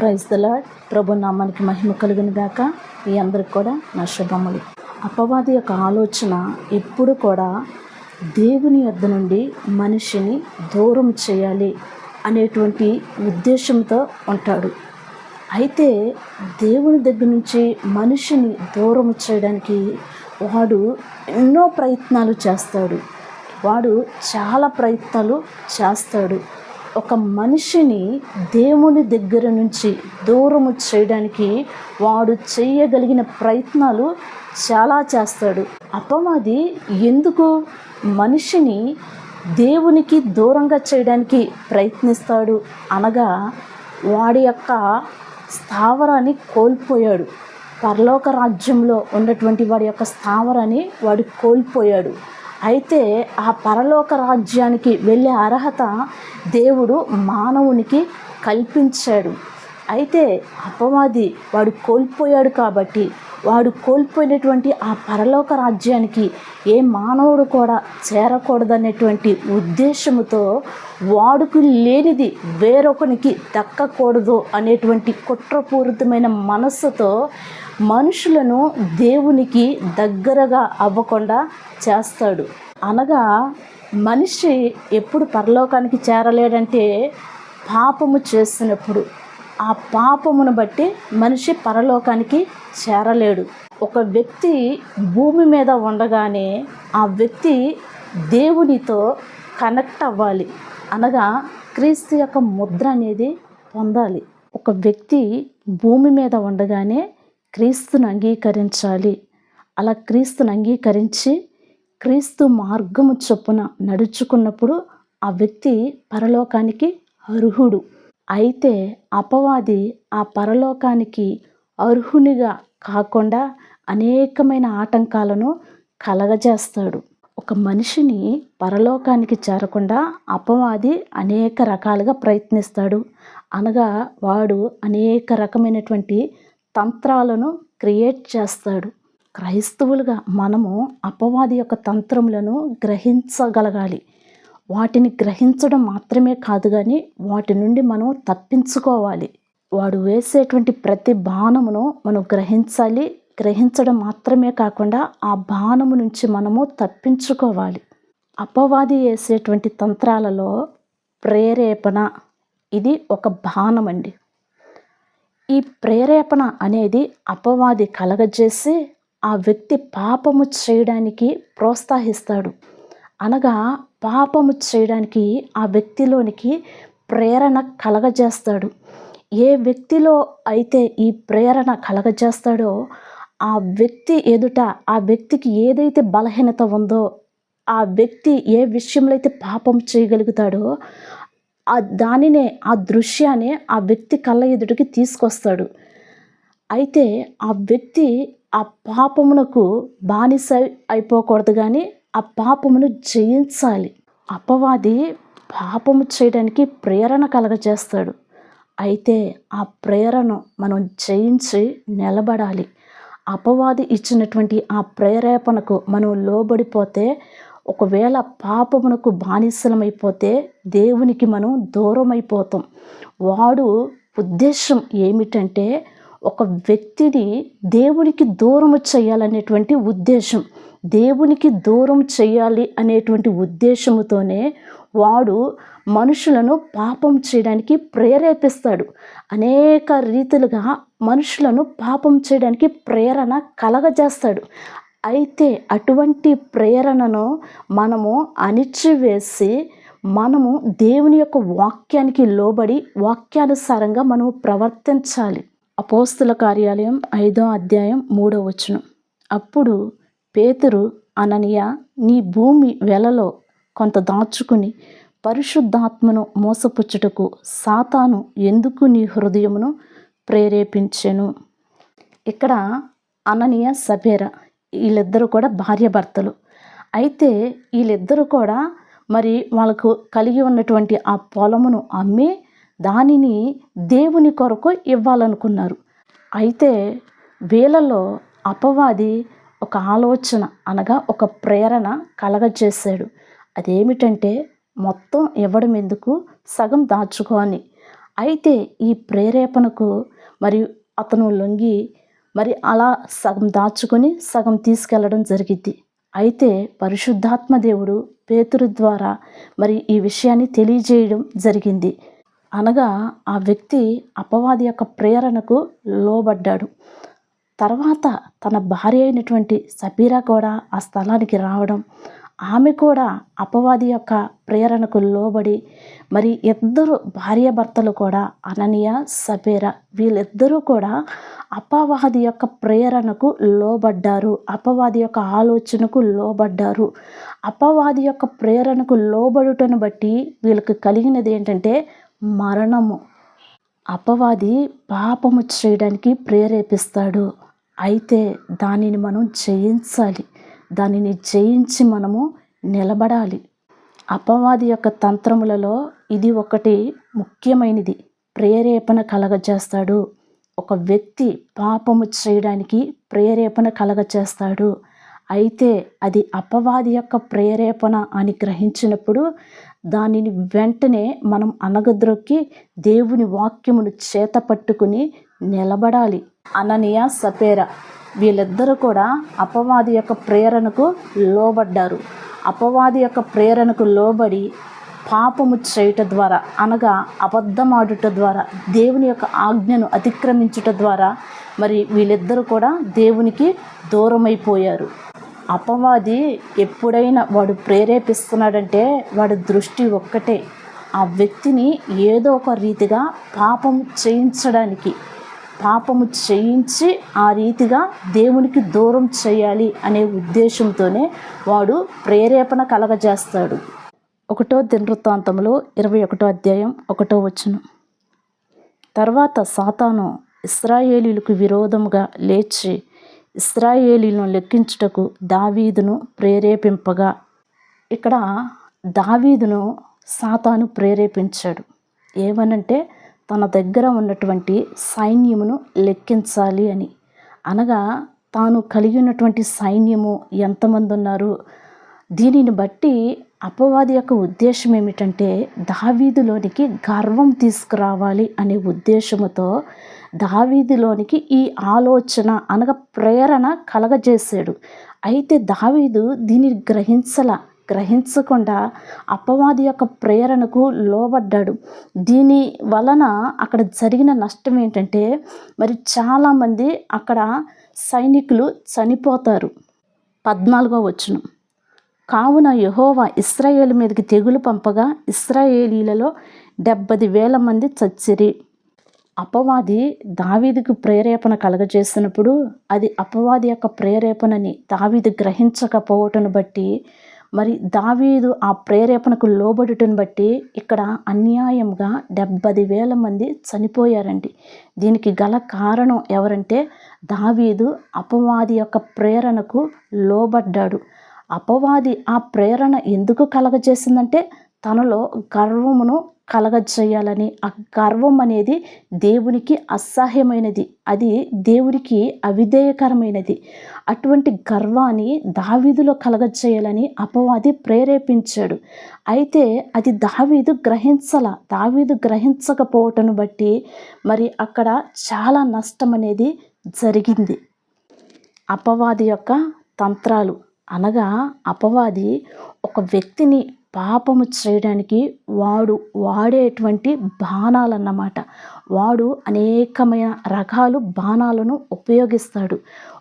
Praise the ప్రభు నామానికి మహిమ కలుగును గాక. ఈ అందరికి కూడా నా శుభములు. అపవాది యొక్క ఆలోచన ఎప్పుడు కూడా దేవుని యొద్ద నుండి మనిషిని దూరం చేయాలి అనేటువంటి ఉద్దేశంతో ఉంటాడు. అయితే దేవుని దగ్గర నుంచి మనిషిని దూరం చేయడానికి వాడు ఎన్నో ప్రయత్నాలు చేస్తాడు. వాడు చాలా ప్రయత్నాలు చేస్తాడు. ఒక మనిషిని దేవుని దగ్గర నుంచి దూరము చేయడానికి వాడు చేయగలిగిన ప్రయత్నాలు చాలా చేస్తాడు. అపవాది ఎందుకు? మనిషిని దేవునికి దూరంగా చేయడానికి ప్రయత్నిస్తాడు అనగా వాడి యొక్క స్థావరాన్ని కోల్పోయాడు. పరలోక రాజ్యంలో ఉన్నటువంటి వాడి యొక్క స్థావరాన్ని వాడు కోల్పోయాడు. అయితే ఆ పరలోక రాజ్యానికి వెళ్ళే అర్హత దేవుడు మానవునికి కల్పించాడు. అయితే అపవాది వాడు కోల్పోయాడు కాబట్టి వాడు కోల్పోయినటువంటి ఆ పరలోక రాజ్యానికి ఏ మానవుడు కూడా చేరకూడదనేటువంటి ఉద్దేశముతో వాడుకు లేనిది వేరొకనికి దక్కకూడదు అనేటువంటి కుట్రపూరితమైన మనస్సుతో మనుషులను దేవునికి దగ్గరగా అవ్వకుండా చేస్తాడు. అనగా మనిషి ఎప్పుడు పరలోకానికి చేరలేడంటే పాపము చేసినప్పుడు ఆ పాపమును బట్టి మనిషి పరలోకానికి చేరలేడు. ఒక వ్యక్తి భూమి మీద ఉండగానే ఆ వ్యక్తి దేవునితో కనెక్ట్ అవ్వాలి. అనగా క్రీస్తు యొక్క ముద్ర అనేది పొందాలి. ఒక వ్యక్తి భూమి మీద ఉండగానే క్రీస్తును అంగీకరించాలి. అలా క్రీస్తుని అంగీకరించి క్రీస్తు మార్గము చొప్పున నడుచుకున్నప్పుడు ఆ వ్యక్తి పరలోకానికి అర్హుడు. అయితే అపవాది ఆ పరలోకానికి అర్హునిగా కాకుండా అనేకమైన ఆటంకాలను కలగజేస్తాడు. ఒక మనిషిని పరలోకానికి చేరకుండా అపవాది అనేక రకాలుగా ప్రయత్నిస్తాడు. అనగా వాడు అనేక రకమైనటువంటి తంత్రాలను క్రియేట్ చేస్తాడు. క్రైస్తవులుగా మనము అపవాది యొక్క తంత్రములను గ్రహించగలగాలి. వాటిని గ్రహించడం మాత్రమే కాదు కానీ వాటి నుండి మనం తప్పించుకోవాలి. వాడు వేసేటువంటి ప్రతి బాణమును మనం గ్రహించాలి. గ్రహించడం మాత్రమే కాకుండా ఆ బాణము నుంచి మనము తప్పించుకోవాలి. అపవాది వేసేటువంటి తంత్రాలలో ప్రేరేపణ ఇది ఒక బాణం అండి ఈ ప్రేరేపణ అనేది అపవాది కలగజేసి ఆ వ్యక్తి పాపము చేయడానికి ప్రోత్సహిస్తాడు. అనగా పాపము చేయడానికి ఆ వ్యక్తిలోనికి ప్రేరణ కలగజేస్తాడు. ఏ వ్యక్తిలో అయితే ఈ ప్రేరణ కలగజేస్తాడో ఆ వ్యక్తి ఎదుట ఆ వ్యక్తికి ఏదైతే బలహీనత ఉందో ఆ వ్యక్తి ఏ విషయంలో అయితే పాపం చేయగలుగుతాడో ఆ దానినే ఆ దృశ్యాన్ని ఆ వ్యక్తి కళ్ళ ఎదుటికి తీసుకొస్తాడు. అయితే ఆ వ్యక్తి ఆ పాపమునకు బానిస అయిపోకూడదు కానీ ఆ పాపమును జయించాలి. అపవాది పాపము చేయడానికి ప్రేరణ కలగజేస్తాడు. అయితే ఆ ప్రేరణ మనం జయించి నిలబడాలి. అపవాది ఇచ్చినటువంటి ఆ ప్రేరేపణకు మనం లోబడిపోతే ఒకవేళ పాపమునకు బానిసలమైపోతే దేవునికి మనం దూరమైపోతాం. వాడు ఉద్దేశం ఏమిటంటే ఒక వ్యక్తిని దేవునికి దూరము చేయాలనేటువంటి ఉద్దేశం. దేవునికి దూరం చేయాలి అనేటువంటి ఉద్దేశముతోనే వాడు మనుషులను పాపం చేయడానికి ప్రేరేపిస్తాడు. అనేక రీతిలుగా మనుషులను పాపం చేయడానికి ప్రేరణ కలగజేస్తాడు. అయితే అటువంటి ప్రేరణను మనము అణిచివేసి మనము దేవుని యొక్క వాక్యానికి లోబడి వాక్యానుసారంగా మనము ప్రవర్తించాలి. అపోస్తుల కార్యాలయం ఐదో అధ్యాయం మూడో వచనం. అప్పుడు పేతురు అననియ నీ భూమి వెలలో కొంత దాచుకుని పరిశుద్ధాత్మను మోసపుచ్చుటకు సాతాను ఎందుకు నీ హృదయమును ప్రేరేపించెను? ఇక్కడ అననీయ సబేర వీళ్ళిద్దరూ కూడా భార్యాభర్తలు అయితే వీళ్ళిద్దరూ కూడా మరి వాళ్ళకు కలిగి ఉన్నటువంటి ఆ పొలమును అమ్మి దానిని దేవుని కొరకు ఇవ్వాలనుకున్నారు. అయితే వీళ్ళలో అపవాది ఒక ఆలోచన అనగా ఒక ప్రేరణ కలగజేశాడు. అదేమిటంటే మొత్తం ఇవ్వడం ఎందుకు? సగం దాచుకో అని. అయితే ఈ ప్రేరేపణకు మరియు అతను లొంగి మరి అలా సగం దాచుకొని సగం తీసుకెళ్ళడం జరిగింది. అయితే పరిశుద్ధాత్మ దేవుడు పేతురు ద్వారా మరి ఈ విషయాన్ని తెలియజేయడం జరిగింది. అనగా ఆ వ్యక్తి అపవాది యొక్క ప్రేరణకు లోబడ్డాడు. తర్వాత తన భార్య అయినటువంటి సబీరా కూడా ఆ స్థలానికి రావడం. ఆమె కూడా అపవాది యొక్క ప్రేరణకు లోబడి మరి ఇద్దరు భార్యాభర్తలు కూడా అననీయ సబేరా వీళ్ళిద్దరూ కూడా అపవాది యొక్క ప్రేరణకు లోబడ్డారు. అపవాది యొక్క ఆలోచనకు లోబడ్డారు. అపవాది యొక్క ప్రేరణకు లోబడుటను బట్టి వీళ్ళకి కలిగినది ఏంటంటే మరణము. అపవాది పాపము చేయడానికి ప్రేరేపిస్తాడు. అయితే దానిని మనం జయించాలి. దానిని జయించి మనము నిలబడాలి. అపవాది యొక్క తంత్రములలో ఇది ఒకటి ముఖ్యమైనది. ప్రేరేపణ కలగజేస్తాడు. ఒక వ్యక్తి పాపము చేయడానికి ప్రేరేపణ కలగజేస్తాడు. అయితే అది అపవాది యొక్క ప్రేరేపణ అని గ్రహించినప్పుడు దానిని వెంటనే మనం అనగద్రొక్కి దేవుని వాక్యమును చేత పట్టుకుని నిలబడాలి. అననీయ సపేర వీళ్ళిద్దరూ కూడా అపవాది యొక్క ప్రేరణకు లోబడ్డారు. అపవాది యొక్క ప్రేరణకు లోబడి పాపము చేయుట ద్వారా అనగా అబద్ధమాడుట ద్వారా దేవుని యొక్క ఆజ్ఞను అతిక్రమించుట ద్వారా మరి వీళ్ళిద్దరూ కూడా దేవునికి దూరమైపోయారు. అపవాది ఎప్పుడైనా వాడు ప్రేరేపిస్తున్నాడంటే వాడి దృష్టి ఒక్కటే. ఆ వ్యక్తిని ఏదో ఒక రీతిగా పాపం చేయించడానికి పాపము చేయించి ఆ రీతిగా దేవునికి దూరం చేయాలి అనే ఉద్దేశంతోనే వాడు ప్రేరేపణ కలగజేస్తాడు. ఒకటో దినవృత్తాంతంలో ఇరవై ఒకటో అధ్యాయం ఒకటో వచ్చును తర్వాత సాతాను ఇస్రాయేలీలకు విరోధముగా లేచి ఇస్రాయేలీలను లెక్కించుటకు దావీదును ప్రేరేపింపగా. ఇక్కడ దావీదును సాతాను ప్రేరేపించాడు. ఏమనంటే తన దగ్గర ఉన్నటువంటి సైన్యమును లెక్కించాలి అని. అనగా తాను కలిగి ఉన్నటువంటి సైన్యము ఎంతమంది ఉన్నారు దీనిని బట్టి అపవాది యొక్క ఉద్దేశం ఏమిటంటే దావీదులోనికి గర్వం తీసుకురావాలి అనే ఉద్దేశముతో దావీదులోనికి ఈ ఆలోచన అనగా ప్రేరణ కలగజేశాడు. అయితే దావీదు దీనిని గ్రహించల గ్రహించకుండా అపవాది యొక్క ప్రేరణకు లోబడ్డాడు. దీని వలన అక్కడ జరిగిన నష్టం ఏంటంటే మరి చాలామంది అక్కడ సైనికులు చనిపోతారు. పద్నాలుగో వచ్చును కావున యహోవా ఇస్రాయేల్ మీదకి తెగులు పంపగా ఇస్రాయేలీలలో డెబ్బది వేల మంది చచ్చిరి. అపవాది దావీదికి ప్రేరేపణ కలగజేసినప్పుడు అది అపవాది యొక్క ప్రేరేపణని దావీది గ్రహించకపోవటను బట్టి మరి దావీదు ఆ ప్రేరేపణకు లోబడుటను బట్టి ఇక్కడ అన్యాయంగా డెబ్బది వేల మంది చనిపోయారండి. దీనికి గల కారణం ఎవరంటే దావీదు అపవాది యొక్క ప్రేరణకు లోబడ్డాడు. అపవాది ఆ ప్రేరణ ఎందుకు కలగజేసిందంటే తనలో గర్వమును కలగజేయాలని. ఆ గర్వం అనేది దేవునికి అసహ్యమైనది. అది దేవునికి అవిధేయకరమైనది. అటువంటి గర్వాన్ని దావీదులో కలగజేయాలని అపవాది ప్రేరేపించాడు. అయితే అది దావీదు గ్రహించల దావీదు గ్రహించకపోవటను బట్టి మరి అక్కడ చాలా నష్టం అనేది జరిగింది. అపవాది యొక్క తంత్రాలు అనగా అపవాది ఒక వ్యక్తిని పాపము చేయడానికి వాడు వాడేటువంటి బాణాలన్నమాట. వాడు అనేకమైన రకాలు బాణాలను ఉపయోగిస్తాడు.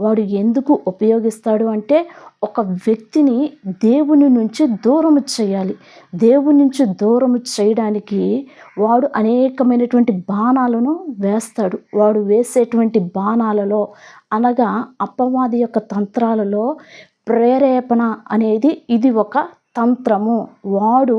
వాడు ఎందుకు ఉపయోగిస్తాడు అంటే ఒక వ్యక్తిని దేవుని నుంచి దూరము చేయాలి. దేవుని నుంచి దూరము చేయడానికి వాడు అనేకమైనటువంటి బాణాలను వేస్తాడు. వాడు వేసేటువంటి బాణాలలో అనగా అపవాది యొక్క తంత్రాలలో ప్రేరేపణ అనేది ఇది ఒక తంత్రము. వాడు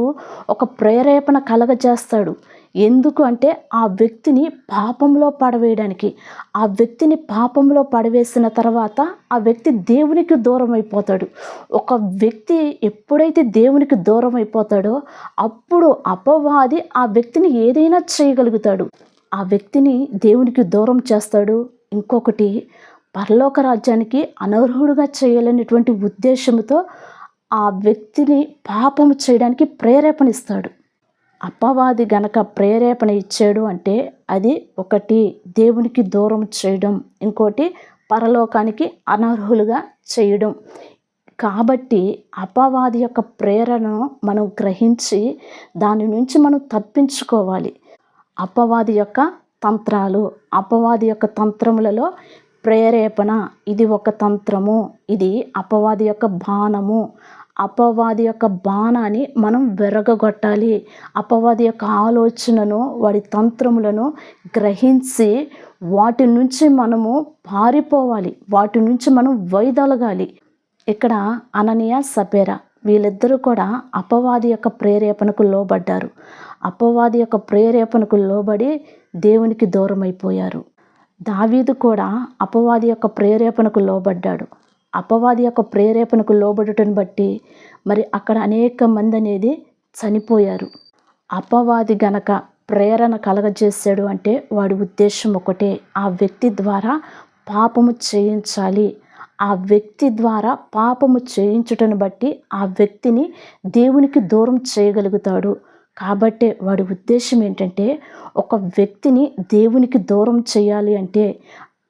ఒక ప్రేరేపణ కలగజేస్తాడు. ఎందుకు అంటే ఆ వ్యక్తిని పాపంలో పడవేయడానికి. ఆ వ్యక్తిని పాపంలో పడవేసిన తర్వాత ఆ వ్యక్తి దేవునికి దూరం అయిపోతాడు ఒక వ్యక్తి ఎప్పుడైతే దేవునికి దూరం అయిపోతాడో అప్పుడు అపవాది ఆ వ్యక్తిని ఏదైనా చేయగలుగుతాడు. ఆ వ్యక్తిని దేవునికి దూరం చేస్తాడు. ఇంకొకటి పరలోక రాజ్యానికి అనర్హుడుగా చేయాలనేటువంటి ఉద్దేశంతో ఆ వ్యక్తిని పాపం చేయడానికి ప్రేరేపణిస్తాడు అపవాది గనక ప్రేరేపణ ఇచ్చాడు అంటే అది ఒకటి దేవునికి దూరం చేయడం ఇంకోటి పరలోకానికి అనర్హులుగా చేయడం. కాబట్టి అపవాది యొక్క ప్రేరణను మనం గ్రహించి దాని నుంచి మనం తప్పించుకోవాలి. అపవాది యొక్క తంత్రాలు అపవాది యొక్క తంత్రములలో ప్రేరేపణ ఇది ఒక తంత్రము ఇది అపవాది యొక్క బాణము అపవాది యొక్క బాణాన్ని మనం విరగగొట్టాలి. అపవాది యొక్క ఆలోచనను వాడి తంత్రములను గ్రహించి వాటి నుంచి మనము పారిపోవాలి. వాటి నుంచి మనం వైదొలగాలి. ఇక్కడ అననీయ సపేరా వీళ్ళిద్దరూ కూడా అపవాది యొక్క ప్రేరేపణకు లోబడ్డారు. అపవాది యొక్క ప్రేరేపణకు లోబడి దేవునికి దూరమైపోయారు. దావీదు కూడా అపవాది యొక్క ప్రేరేపణకు లోబడ్డాడు. అపవాది యొక్క ప్రేరేపణకు లోబడటను బట్టి మరి అక్కడ అనేక మంది అనేది చనిపోయారు. అపవాది గనక ప్రేరణ కలగజేశాడు అంటే వాడి ఉద్దేశం ఒకటే. ఆ వ్యక్తి ద్వారా పాపము చేయించాలి. ఆ వ్యక్తి ద్వారా పాపము చేయించుటను బట్టి ఆ వ్యక్తిని దేవునికి దూరం చేయగలుగుతాడు. కాబట్టే వాడి ఉద్దేశం ఏంటంటే ఒక వ్యక్తిని దేవునికి దూరం చేయాలి అంటే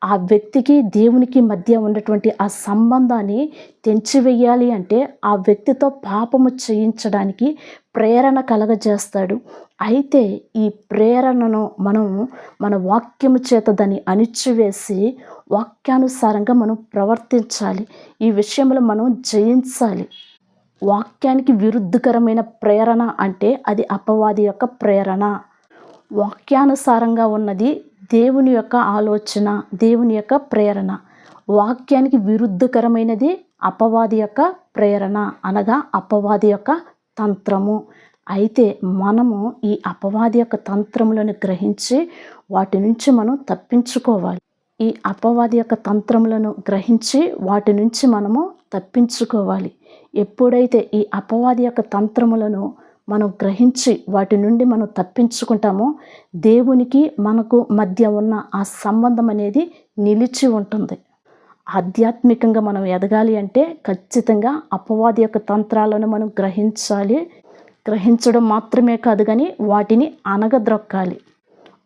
ఆ వ్యక్తికి దేవునికి మధ్య ఉన్నటువంటి ఆ సంబంధాన్ని తెంచివేయాలి అంటే ఆ వ్యక్తితో పాపము చేయించడానికి ప్రేరణ కలగజేస్తాడు. అయితే ఈ ప్రేరణను మనం మన వాక్యము చేత దాన్ని అణిచివేసి వాక్యానుసారంగా మనం ప్రవర్తించాలి. ఈ విషయంలో మనం జయించాలి. వాక్యానికి విరుద్ధకరమైన ప్రేరణ అంటే అది అపవాది యొక్క ప్రేరణ. వాక్యానుసారంగా ఉన్నది దేవుని యొక్క ఆలోచన దేవుని యొక్క ప్రేరణ. వాక్యానికి విరుద్ధకరమైనది అపవాది యొక్క ప్రేరణ అనగా అపవాది యొక్క తంత్రము. అయితే మనము ఈ అపవాది యొక్క తంత్రములను గ్రహించి వాటి నుంచి మనం తప్పించుకోవాలి. ఈ అపవాది యొక్క తంత్రములను గ్రహించి వాటి నుంచి మనము తప్పించుకోవాలి. ఎప్పుడైతే ఈ అపవాది యొక్క తంత్రములను మనం గ్రహించి వాటి నుండి మనం తప్పించుకుంటామో దేవునికి మనకు మధ్య ఉన్న ఆ సంబంధం అనేది నిలిచి ఉంటుంది. ఆధ్యాత్మికంగా మనం ఎదగాలి అంటే ఖచ్చితంగా అపవాది యొక్క తంత్రాలను మనం గ్రహించాలి. గ్రహించడం మాత్రమే కాదు కానీ వాటిని అనగద్రొక్కాలి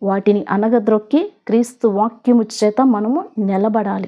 వాటిని అనగద్రొక్కి క్రీస్తు వాక్యము చేత మనము నిలబడాలి.